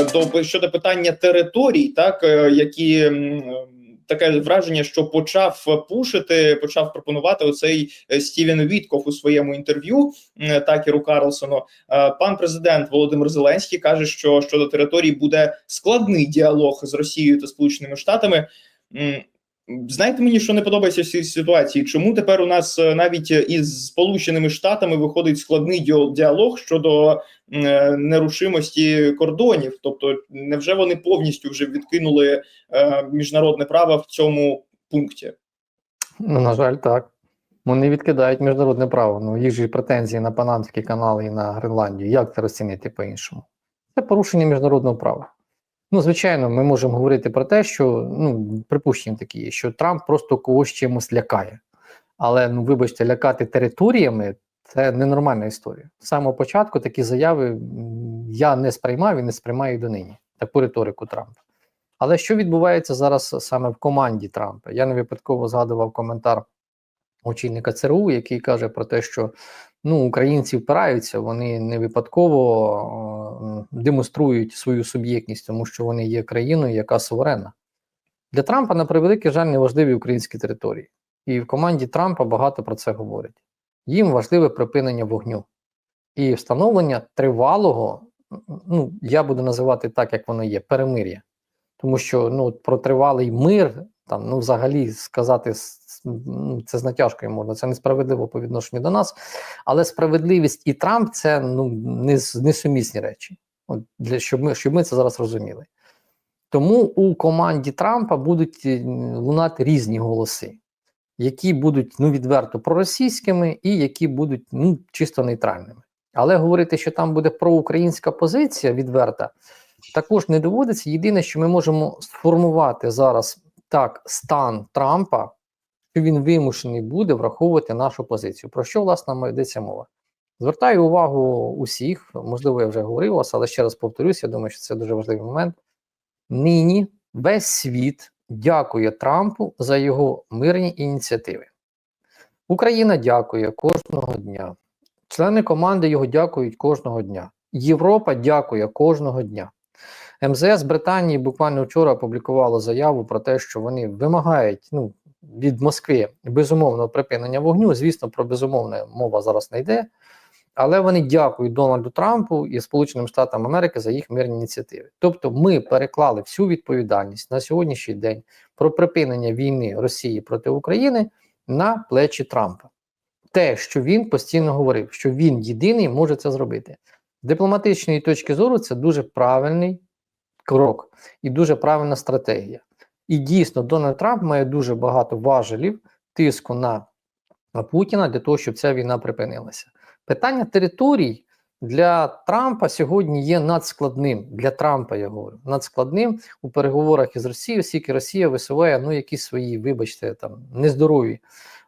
е, до щодо питання територій, так е, які таке враження, що почав пушити, почав пропонувати оцей е, Стівен Вітков у своєму інтерв'ю Такеру Карлсону. Пан президент Володимир Зеленський каже, що щодо територій буде складний діалог з Росією та Сполученими Штатами. Знаєте мені, що не подобається в цій ситуації? Чому тепер у нас навіть із Сполученими Штатами виходить складний діал- діалог щодо нерушимості кордонів? Тобто, невже вони повністю вже відкинули е, міжнародне право в цьому пункті? Ну, на жаль, так. Вони відкидають міжнародне право. Ну, їх же претензії на Панамський канал і на Гренландію. Як це розцінити по-іншому? Це порушення міжнародного права. Ну, звичайно, ми можемо говорити про те, що ну, припущення такі є, що Трамп просто когось чимось лякає. Але ну, вибачте, лякати територіями це ненормальна історія. З самого початку такі заяви я не сприймав і не сприймаю донині таку риторику Трампа. Але що відбувається зараз саме в команді Трампа? Я не випадково згадував коментар очільника ЦРУ, який каже про те, що ну, українці впираються, вони не випадково е, демонструють свою суб'єктність, тому що вони є країною, яка суверенна. Для Трампа, на превеликий жаль, не важливі українські території. І в команді Трампа багато про це говорять. Їм важливе припинення вогню і встановлення тривалого, ну я буду називати так, як воно є, перемир'я. Тому що ну, про тривалий мир, там, ну, взагалі сказати ну, це з натяжкою можна, це несправедливо по відношенню до нас. Але справедливість і Трамп це ну, несумісні речі. От, для, щоб, ми, щоб ми це зараз розуміли. Тому у команді Трампа будуть е, лунати різні голоси, які будуть ну, відверто проросійськими і які будуть ну, чисто нейтральними. Але говорити, що там буде проукраїнська позиція відверта, також не доводиться. Єдине, що ми можемо сформувати зараз так стан Трампа, що він вимушений буде враховувати нашу позицію. Про що власне йдеться мова? Звертаю увагу усіх, можливо, я вже говорив вас, але ще раз повторюсь, я думаю, що це дуже важливий момент. Нині весь світ дякує Трампу за його мирні ініціативи. Україна дякує кожного дня. Члени команди його дякують кожного дня. Європа дякує кожного дня. МЗС Британії буквально вчора опублікувало заяву про те, що вони вимагають ну, від Москви безумовного припинення вогню. Звісно, про безумовне мова зараз не йде. Але вони дякують Дональду Трампу і Сполученим Штатам Америки за їх мирні ініціативи. Тобто, ми переклали всю відповідальність на сьогоднішній день про припинення війни Росії проти України на плечі Трампа. Те, що він постійно говорив, що він єдиний може це зробити. З дипломатичної точки зору, це дуже правильний крок і дуже правильна стратегія. І дійсно, Дональд Трамп має дуже багато важелів тиску на Путіна для того, щоб ця війна припинилася. Питання територій для Трампа сьогодні є надскладним. Для Трампа я говорю надскладним у переговорах із Росією, оскільки Росія висуває ну якісь свої, вибачте, там нездорові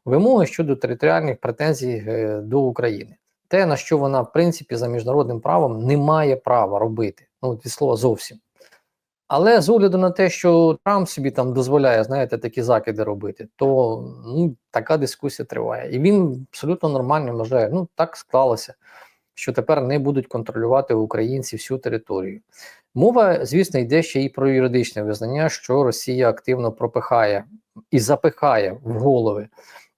вимоги щодо територіальних претензій е, до України. Те, на що вона, в принципі, за міжнародним правом не має права робити. Ну, від слова зовсім. Але з огляду на те, що Трамп собі там дозволяє, знаєте, такі закиди робити, то ну, така дискусія триває. І він абсолютно нормально вважає, ну так склалося, що тепер не будуть контролювати українці всю територію. Мова, звісно, йде ще і про юридичне визнання, що Росія активно пропихає і запихає в голови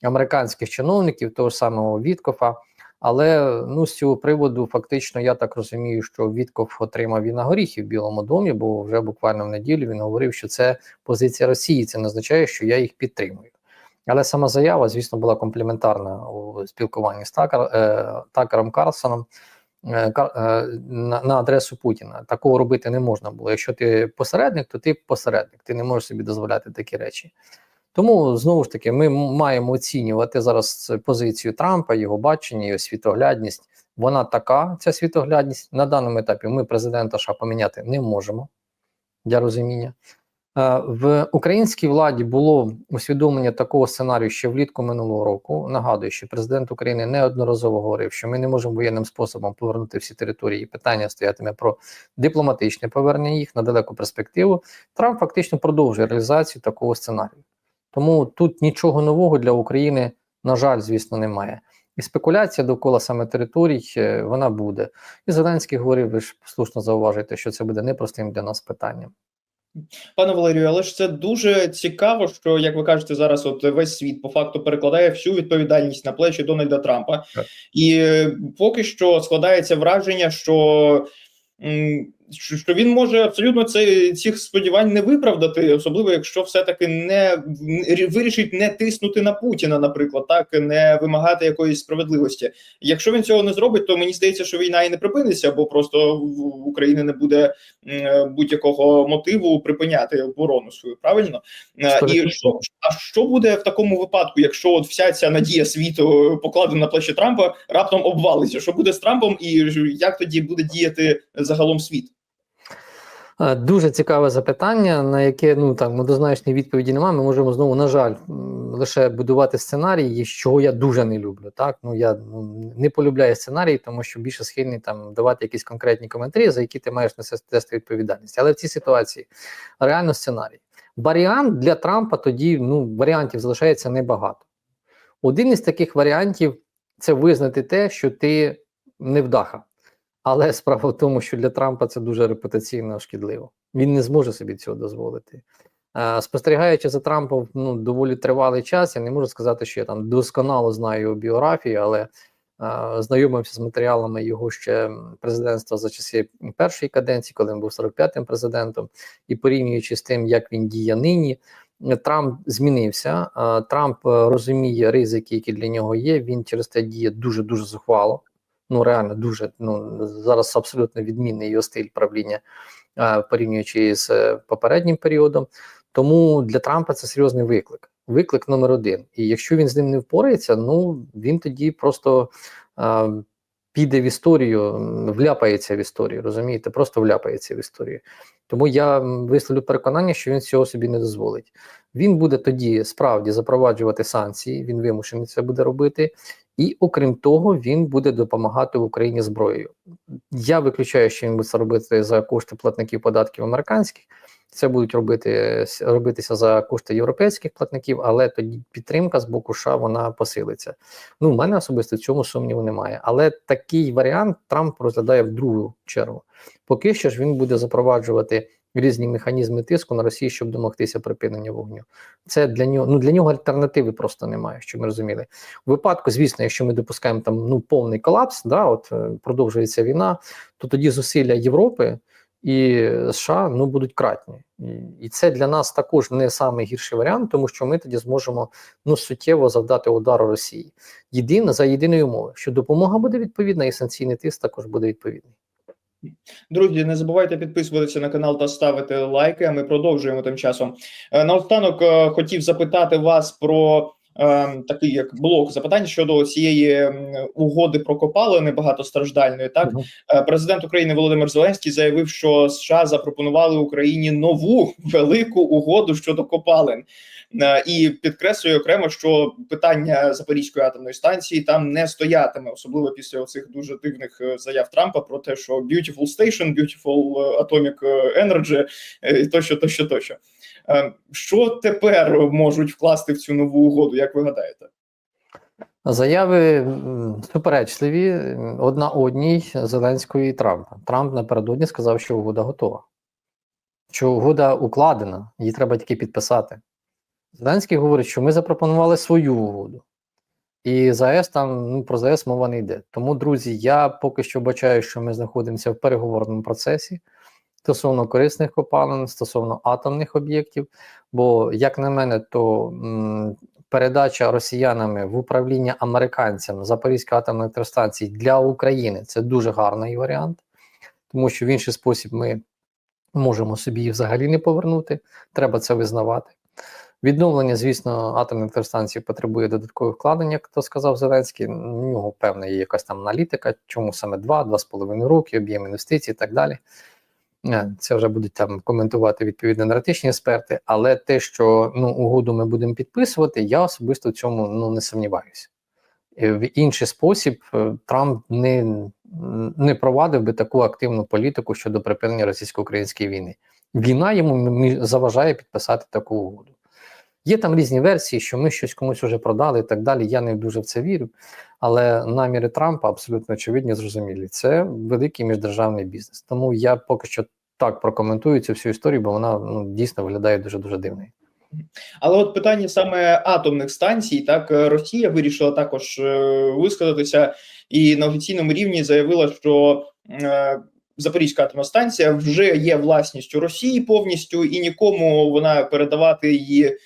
американських чиновників, того ж самого Віткофа. Але ну з цього приводу, фактично, я так розумію, що Вітков отримав і на горіхи в Білому домі, бо вже буквально в неділю він говорив, що це позиція Росії. Це не означає, що я їх підтримую. Але сама заява, звісно, була компліментарна у спілкуванні з Такер, е, Такером Карлсоном е, е, на, на адресу Путіна. Такого робити не можна було. Якщо ти посередник, то ти посередник. Ти не можеш собі дозволяти такі речі. Тому знову ж таки ми маємо оцінювати зараз позицію Трампа, його бачення, його світоглядність. Вона така, ця світоглядність. На даному етапі ми президента США поміняти не можемо для розуміння. Е, В українській владі було усвідомлення такого сценарію ще влітку минулого року. Нагадую, що президент України неодноразово говорив, що ми не можемо воєнним способом повернути всі території. Питання стоятиме про дипломатичне повернення їх на далеку перспективу. Трамп фактично продовжує реалізацію такого сценарію. Тому тут нічого нового для України, на жаль, звісно, немає. І спекуляція довкола саме територій е, вона буде. І Зеленський говорив, ви ж слушно зауважуєте, що це буде непростим для нас питанням. Пане Валерію, але ж це дуже цікаво, що як ви кажете, зараз от весь світ по факту перекладає всю відповідальність на плечі Дональда Трампа, Так. і е, поки що складається враження, що. м, Що він може абсолютно це цих сподівань не виправдати, особливо якщо все-таки не вирішить не тиснути на Путіна, наприклад, так не вимагати якоїсь справедливості. Якщо він цього не зробить, то мені здається, що війна і не припиниться, бо просто в України не буде будь-якого мотиву припиняти оборону свою. Правильно Е, і що а що буде в такому випадку, якщо от вся ця надія світу покладена на плечі Трампа раптом обвалиться? Що буде з Трампом, і як тоді буде діяти загалом світ? Е, Дуже цікаве запитання, на яке ну там однозначної відповіді немає. Ми можемо знову, на жаль, лише будувати сценарії, чого я дуже не люблю. Так ну я ну, не полюбляю сценарії, тому що більше схильний там давати якісь конкретні коментарі, за які ти маєш нести відповідальність. Але в цій ситуації реально сценарій. Варіант для Трампа тоді ну варіантів залишається небагато. Один із таких варіантів це визнати те, що ти невдаха. Але справа в тому, що для Трампа це дуже репутаційно шкідливо. Він не зможе собі цього дозволити. Е, Спостерігаючи за Трампом ну, доволі тривалий час, я не можу сказати, що я там досконало знаю його біографію, але е, знайомився з матеріалами його ще президентства за часи першої каденції, коли він був 45-м президентом, і порівнюючи з тим, як він діє нині, Трамп змінився. Е, Трамп е, розуміє ризики, які для нього є. Він через те діє дуже дуже зухвало. Ну реально дуже ну зараз абсолютно відмінний його стиль правління, порівнюючи з е, попереднім періодом. Тому для Трампа це серйозний виклик. Виклик номер один. І якщо він з ним не впорається, ну він тоді просто е, піде в історію, вляпається в історію, розумієте, просто вляпається в історію. Тому я висловлю переконання, що він цього собі не дозволить. Він буде тоді справді запроваджувати санкції, він вимушений це буде робити. І окрім того, він буде допомагати Україні зброєю. Я виключаю, що він буде це робити за кошти платників податків американських. Це будуть робити робитися за кошти європейських платників, але тоді підтримка з боку США вона посилиться. Ну, в мене особисто в цьому сумніву немає. Але такий варіант Трамп розглядає в другу чергу. Поки що ж він буде запроваджувати різні механізми тиску на Росію, щоб домогтися припинення вогню. Це для нього ну для нього альтернативи просто немає, щоб ми розуміли. У випадку, звісно, якщо ми допускаємо там ну повний колапс, да, от е, продовжується війна, то тоді зусилля Європи і США ну будуть кратні, і, це для нас також не найгірший варіант, тому що ми тоді зможемо ну суттєво завдати удару Росії. Єдине за єдиної умови, що допомога буде відповідна, і санкційний тиск також буде відповідний. Друзі, не забувайте підписуватися на канал та ставити лайки. А ми продовжуємо тим часом. Е, Наостанок е, хотів запитати вас про е, такий як блок запитань щодо цієї угоди про копалини багатостраждальної. Так. Е, президент України Володимир Зеленський заявив, що США запропонували Україні нову велику угоду щодо копалин. Е, І підкреслює окремо, що питання Запорізької атомної станції там не стоятиме, особливо після оцих дуже дивних е, заяв Трампа про те, що beautiful station, beautiful е, atomic energy, тощо, тощо, тощо. Що тепер можуть вкласти в цю нову угоду? Як ви гадаєте? Заяви суперечливі одна одній Зеленського і Трампа. Трамп напередодні сказав, що угода готова, що угода укладена, її треба тільки підписати. Зеленський говорить, що ми запропонували свою угоду. І ЗАЕС там ну, про ЗАЕС мова не йде. Тому, друзі, я поки що бачаю, що ми знаходимося в переговорному процесі стосовно корисних копалин, стосовно атомних об'єктів. Бо, як на мене, то м, передача росіянами в управління американцям Запорізької атомної електростанції для України це дуже гарний варіант, тому що в інший спосіб ми можемо собі їх взагалі не повернути. Треба це визнавати. Відновлення, звісно, атомних електростанцій потребує додаткових вкладень, як то сказав Зеленський. У нього певна є якась там аналітика, чому саме 2-2,5 роки, об'єм інвестицій і так далі. Е, Це вже будуть там коментувати відповідно енергетичні експерти. Але те, що ну, угоду ми будемо підписувати, я особисто в цьому ну, не сумніваюся. Е, В інший спосіб е, Трамп не, не провадив би таку активну політику щодо припинення російсько-української війни. Війна йому заважає підписати таку угоду. Є там різні версії, що ми щось комусь вже продали і так далі. Я не дуже в це вірю. Але наміри Трампа абсолютно очевидні, зрозумілі. Це великий міждержавний бізнес. Тому я поки що так прокоментую цю всю історію, бо вона ну, дійсно виглядає дуже дуже дивною. Але от питання саме атомних станцій, так е, Росія вирішила також е, висказатися і на офіційному рівні заявила, що е, Запорізька атомна станція вже є власністю Росії повністю, і нікому вона передавати її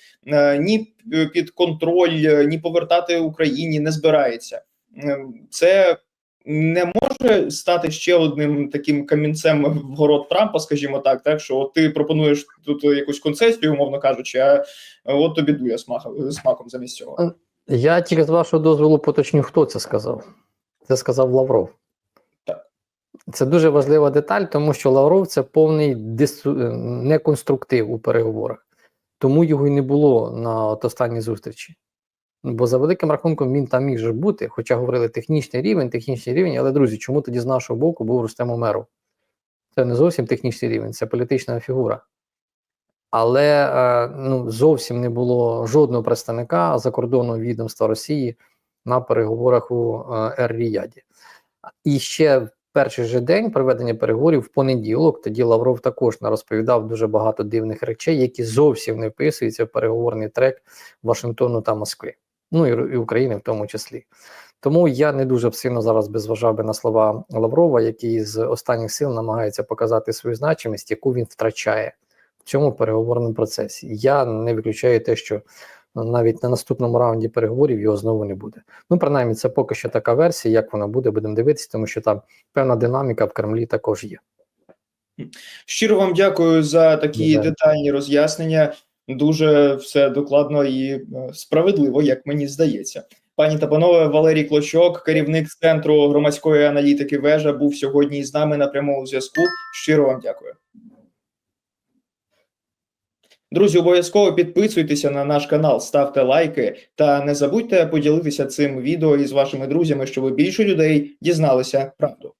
ні під контроль, е, ні повертати Україні не збирається. Е, Це не може стати ще одним таким камінцем в город Трампа, скажімо так, так що от ти пропонуєш тут якусь концесію, умовно кажучи, а от тобі дує смаком, смаком замість цього. Я тільки з вашого дозволу поточню, хто це сказав. Це сказав Лавров. Так. Це дуже важлива деталь, тому що Лавров це повний дису... неконструктив у переговорах. Тому його й не було на от останній зустрічі. Бо за великим рахунком він там міг же бути, хоча говорили технічний рівень, технічний рівень, але друзі, чому тоді з нашого боку був Рустем Умеров? Це не зовсім технічний рівень, це політична фігура. Але е, ну, зовсім не було жодного представника закордонного відомства Росії на переговорах у е, Ер-Ріяді. І ще перший же день проведення переговорів в понеділок, тоді Лавров також розповідав дуже багато дивних речей, які зовсім не вписуються в переговорний трек Вашингтону та Москви. Ну і, і України в тому числі. Тому я не дуже сильно зараз би зважав би на слова Лаврова, який з останніх сил намагається показати свою значимість, яку він втрачає в цьому переговорному процесі. Я не виключаю те, що навіть на наступному раунді переговорів його знову не буде. Ну, принаймні, це поки що така версія, як вона буде, будемо дивитися, тому що там певна динаміка в Кремлі також є. Щиро вам дякую за такі Дякую. детальні роз'яснення. Дуже все докладно і е, справедливо, як мені здається. Пані та панове, Валерій Клочок, керівник центру громадської аналітики вежа, був сьогодні з нами на прямому зв'язку. Щиро вам дякую. Друзі, обов'язково підписуйтеся на наш канал, ставте лайки та не забудьте поділитися цим відео із вашими друзями, щоб більше людей дізналися правду.